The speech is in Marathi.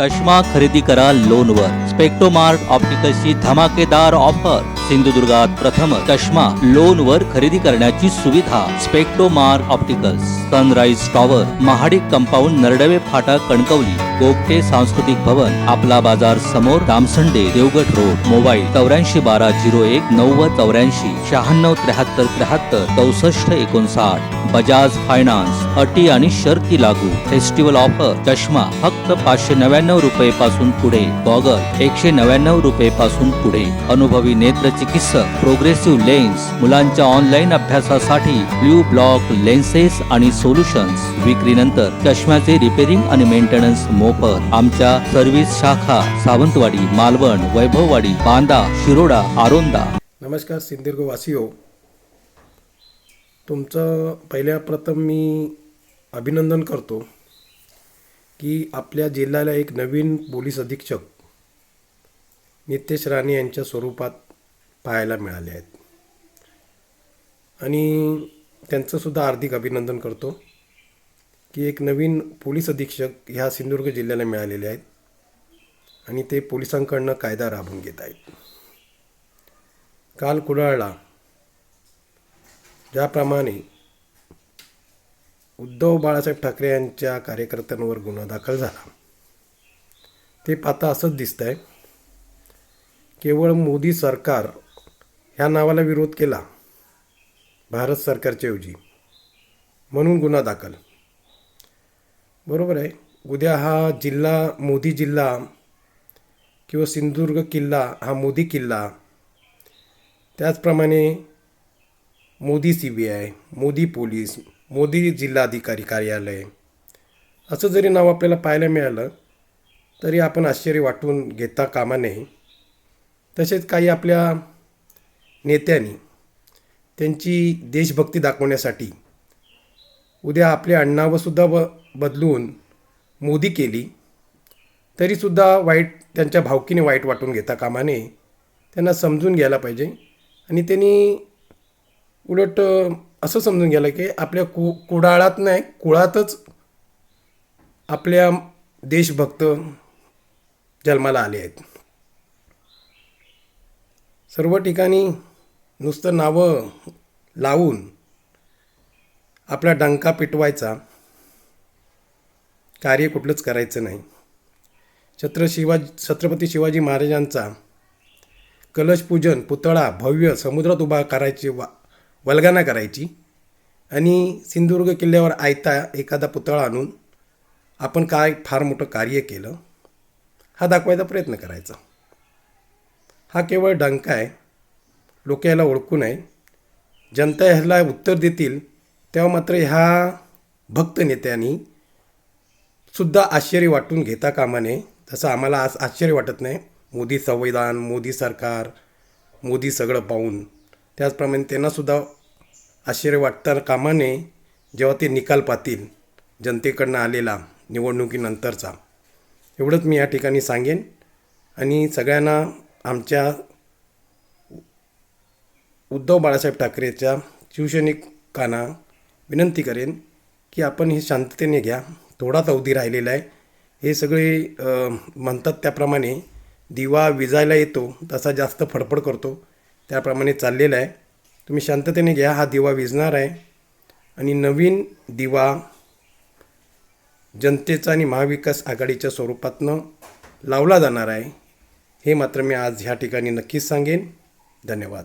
चष्मा खरेदी करा लोनवर. स्पेक्टोमार्ट ऑप्टिकलची धमाकेदार ऑफर. सिंधुदुर्गात प्रथम चष्मा लोनवर खरेदी करण्याची सुविधा स्पेक्टोमार opticals sunrise tower Mahadik compound Naradave फाटा कणकवली गोगटे सांस्कृतिक भवन आपला बाजार समोर दामसंडे देवगड रोड मोबाईल चौऱ्याऐंशी बारा झिरो एक नव्वद चौऱ्याऐंशी शहाण्णव त्र्याहत्तर त्र्याहत्तर चौसष्ट एकोणसाठ. बजाज फायनान्स अटी आणि शर्ती लागू. फेस्टिवल ऑफर चष्मा फक्त पाचशे नव्याण्णव रुपये पासून पुढे. गॉगल एकशे नव्याण्णव रुपये पासून पुढे. अनुभवी नेत्र चिकित्सक प्रोग्रेसिव्ह लेन्स मुलांच्या ऑनलाईन अभ्यासासाठी ब्ल्यू ब्लॉक लेन्सेस आणि सोल्युशन्स विक्रीनंतर चष्म्याचे रिपेरिंग आणि मेंटेनन्स मोफत. आमच्या सर्व्हिस शाखा सावंतवाडी मालवण वैभववाडी बांदा शिरोडा आरोंदा. नमस्कार सिंधुदुर्ग वासियो तुमचं पहिल्या प्रथम मी अभिनंदन करतो की आपल्या जिल्ह्याला एक नवीन पोलीस अधीक्षक नितेश राणे यांच्या स्वरूपात पाहायला मिळाले आहेत. आणि त्यांचंसुद्धा हार्दिक अभिनंदन करतो की एक नवीन पोलीस अधीक्षक ह्या सिंधुदुर्ग जिल्ह्याला मिळालेले आहेत आणि ते पोलिसांकडनं कायदा राबवून घेत आहेत. काल कुडाळला ज्याप्रमाणे उद्धव बाळासाहेब ठाकरे यांच्या कार्यकर्त्यांवर गुन्हा दाखल झाला. ते पाहता असंच दिसतं आहे केवळ मोदी सरकार ह्या नावाला विरोध केला भारत सरकारच्याऐवजी म्हणून गुन्हा दाखल. बरोबर आहे. उद्या हा जिल्हा मोदी जिल्हा किंवा सिंधुदुर्ग किल्ला हा मोदी किल्ला त्याचप्रमाणे Modi C B I Modi police Modi जिल्हाधिकारी कार्यालय असं जरी नाव आपल्याला पाहायला मिळालं तरी आपण आश्चर्य वाटून घेता कामा नये. तसेच काही आपल्या नेत्यांनी त्यांची देशभक्ती दाखवण्यासाठी उद्या आपले अण्णावंसुद्धा ब बदलून मोदी केली तरीसुद्धा वाईट त्यांच्या भावकीने वाईट वाटून घेता कामाने त्यांना समजून घ्यायला पाहिजे. आणि त्यांनी उलट असं समजून घ्यायला की आपल्या कु कुडाळात नाही कुळातच आपल्या देशभक्त जन्माला आले आहेत. सर्व ठिकाणी नुसतं नावं लावून आपला डंका पिटवायचा कार्य कुठलंच करायचं नाही. छत्र शिवाजी छत्रपती शिवाजी महाराजांचा कलशपूजन पुतळा भव्य समुद्रात उभा करायची वा वल्गाना करायची आणि सिंधुदुर्ग किल्ल्यावर आयता एखादा पुतळा आणून आपण काय फार मोठं कार्य केलं हा दाखवायचा प्रयत्न करायचा. हा केवळ डंका आहे. लोक याला ओळखू नये. जनता ह्याला उत्तर देतील. तेव्हा मात्र ह्या भक्त नेत्यांनी सुद्धा आश्चर्य वाटून घेता कामा नये. तसं आम्हाला आज आश्चर्य वाटत नाही. मोदी संविधान मोदी सरकार मोदी सगळं पाहून. त्याचप्रमाणे त्यांनासुद्धा आश्चर्य वाटता कामा नये. जेव्हा ते निकाल पाहतील जनतेकडनं आलेला निवडणुकीनंतरचा. एवढंच मी या ठिकाणी सांगेन. आणि सगळ्यांना आमच्या उद्धव बाळासाहेब ठाकरेच्या शिवसैनिकांना विनंती करेन की आपण हे शांततेने घ्या. थोडाच अवधी राहिलेला आहे. हे सगळे म्हणतात त्याप्रमाणे दिवा विजायला येतो तसा जास्त फडफड करतो. त्याप्रमाणे चाललेला आहे. तुम्ही शांततेने घ्या हा दिवा विजणार आहे. आणि नवीन दिवा जनतेचा आणि महाविकास आघाडीच्या स्वरूपातनं लावला जाणार आहे. हे मात्र मी आज ह्या ठिकाणी नक्कीच सांगेन. धन्यवाद.